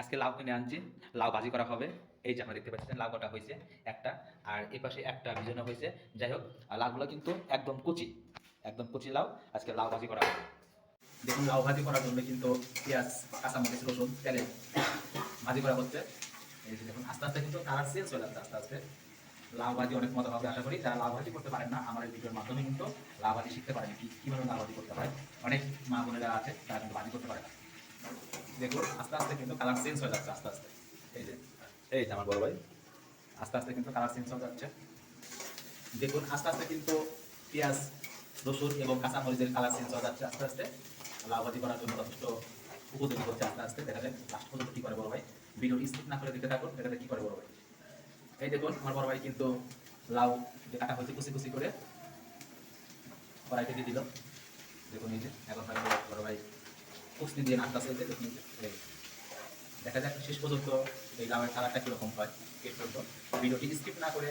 আজকে লাউ কিনে আনছি। লাউ ভাজি করা হবে। এই যে আমরা দেখতে পাচ্ছেন লাউ কটা হয়েছে একটা। আর এ পাশে একটা ভিজানো হয়েছে। যাই হোক লাউগুলো কিন্তু একদম কুচি একদম কুচি লাউ। আজকে লাউ ভাজি করা হবে। দেখুন, লাউ ভাজি করার জন্য কিন্তু পেঁয়াজ, কাঁচামরিচ, রসুন, তেলে ভাজি করা হচ্ছে। এই যে দেখুন, আস্তে আস্তে কিন্তু কালার চেঞ্জ হয়ে যাচ্ছে আস্তে আস্তে। লাউ ভাজি অনেক মজা হবে, আশা করি। যারা লাউ ভাজি করতে পারেন না, আমার এই ভিডিওর মাধ্যমে কিন্তু লাউ ভাজি শিখতে পারেন, কি কীভাবে লাউ ভাজি করতে পারে অনেক মা বোনেরা আছে, তারা কিন্তু ভাজি করতে পারে না। দেখুন, আস্তে আস্তে কিন্তু কালার চেঞ্জ হয়ে যাচ্ছে, আস্তে আস্তে। এই যে এই যে আমার বড় ভাই, আস্তে আস্তে কিন্তু কালার চেঞ্জ হয়ে যাচ্ছে। দেখুন, আস্তে আস্তে কিন্তু পেঁয়াজ, রসুন এবং কাঁচা মরিচের কালার চেঞ্জ হয়ে যাচ্ছে, আস্তে আস্তে। লাউ করার জন্য যথেষ্ট উপযোগী হচ্ছে, আস্তে আস্তে। দেখা যায় লাস্ট পর্যন্ত কি করে বড় ভাই। ভিডিওটি স্কিপ না করে দেখতে থাকুন দেখা যায় কি করে বড় ভাই। এই দেখুন, আমার বড় ভাই কিন্তু লাউ যে কাটা হয়েছে, কুচি কুচি করে কড়াইতে দিয়ে দিল। দেখুন, এই যে, এখন বড় ভাই কুচনি দিয়ে দেখুন দেখা যাক শেষ পর্যন্ত এই লাউয়ের কালারটা কীরকম হয়। শেষ পর্যন্ত ভিডিওটি স্কিপ না করে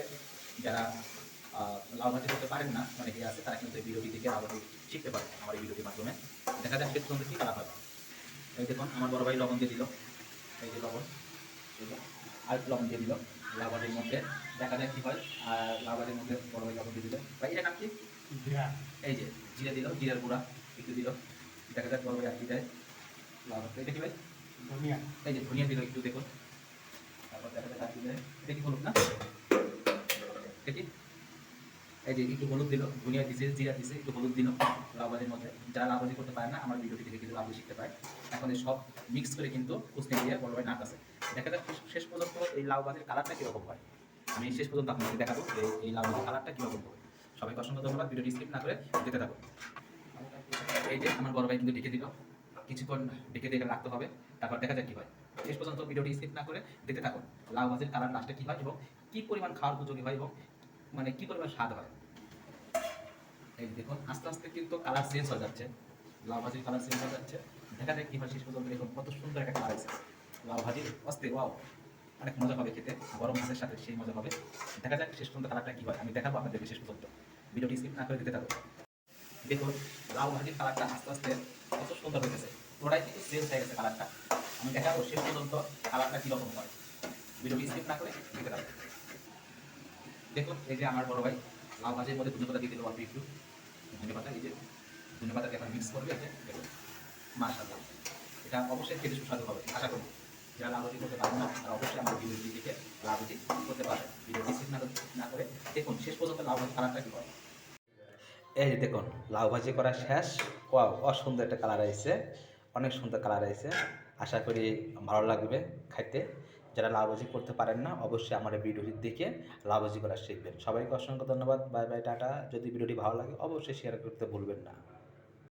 যারা লাউ ভাজি করতে পারেন না অনেকে আছে তারা কিন্তু এই ভিডিওটি দেখে লাউ শিখতে পারে আমার এই ভিডিওটির মাধ্যমে। দেখা যাক শেষ পর্যন্ত কী কালার হয়। এই দেখুন আমার বড় ভাই লবণ দিয়ে দিল। এই যে লবণ আর লবণ দিয়ে দিল লাউ মধ্যে। দেখা যাক কী হয় আর লাউ মধ্যে বড় ভাই লবণ দিয়ে দিল। ভাই এটা নাম কি? এই যে জিরে দিল জিরার গুঁড়া একটু দিল। দেখা যাক বড় ভাই আর কি দেয়। লাউ ভাজি এটা কি এই যে ধনিয়া দিল, একটু তারপর দেখা যাক দেয় এটা কি হলুদ না? দেখি এই যে একটু হলুদ দিল, ধনিয়া দিছে একটু হলুদ দিল, লাউবাজির মধ্যে। যারা লাউবাজি করতে পারে না, আমার ভিডিওটি দেখে কিন্তু শিখতে পারে। এখন সব মিক্স করে কিন্তু বড় ভাই নাক দেখা যাক শেষ- পর্যন্ত এই লাউবাজির কালারটা কীরকম হয়। আমি শেষ পর্যন্ত আপনাকে দেখাবো এই লাউবাজির কালারটা কীরকম হবে। সবাইকে অসংখ্য ধন্যবাদ ভিডিওটি স্কিপ না করে দেখতে থাকো। এই যে আমার বড় ভাই কিন্তু ডেকে দিল। কিছুক্ষণ ডেকে দিয়ে রাখতে হবে, তারপর দেখা যাক কি হয়। শেষ পর্যন্ত ভিডিওটি স্কিপ না করে দেখতে থাকুন, লাউ ভাজির কালার লাস্টে কি হয় এবং কি পরিমাণ খাওয়ার উপযোগী হয় এবং মানে কি পরিমাণ স্বাদ হয়। এই দেখুন, আস্তে আস্তে কিন্তু কালার চেঞ্জ হয়ে যাচ্ছে। লাউ ভাজির কালার চেঞ্জ হয়ে যাচ্ছে। দেখা যাক কি হয় শেষ পর্যন্ত দেখুন, কত সুন্দর একটা কালার আছে লাউ ভাজির অস্তে ওয়াও অনেক মজা হবে খেতে, গরম ভাতের সাথে সেই মজা হবে। দেখা যাক শেষ পর্যন্ত কালারটা কি হয়, আমি দেখাবো আপনাদেরকে শেষ পর্যন্ত। ভিডিওটি স্কিপ না করে দেখতে থাকুন। দেখুন, লাউ ভাজির কালারটা আস্তে আস্তে কত সুন্দর হয়ে গেছে। পুরোটাই কিন্তু চেঞ্জ হয়ে গেছে কালারটা আমি দেখাবো শেষ পর্যন্ত কালারটা কীরকম হয়। ভিডিওটি স্কিপ না করে দেখতে থাকুন দেখুন, এই যে আমার বড় ভাই, লাউ ভাজির মধ্যে ধনে পাতা দিয়ে দিল অল্প একটু ধনে পাতা এই যে ধনে পাতাকে এখন মিক্স করবে যে দেখুন, মাশাআল্লাহ। এটা অবশ্যই খেতে সুস্বাদু হবে, আশা করি। যারা লাউ ভাজি করতে পারেন না, তারা অবশ্যই আমার ভিডিওটি দেখে লাউ করতে পারে ভিডিওটি স্কিপ না না করে দেখুন, শেষ পর্যন্ত লাউ ভাজি কালারটা কী হয়। এই যে দেখুন, লাউ ভাজি করা শেষ। ওয়াও, অসুন্দর একটা কালার আইছে। অনেক সুন্দর কালার আছে আশা করি ভালো লাগবে খাইতে যারা লাভাজি করতে পারেন না, অবশ্যই আমার ভিডিওটি দেখে লাভাজি করা শিখবেন। সবাইকে অসংখ্য ধন্যবাদ। বাই বাই, টাটা। যদি ভিডিওটি ভালো লাগে, অবশ্যই শেয়ার করতে ভুলবেন না।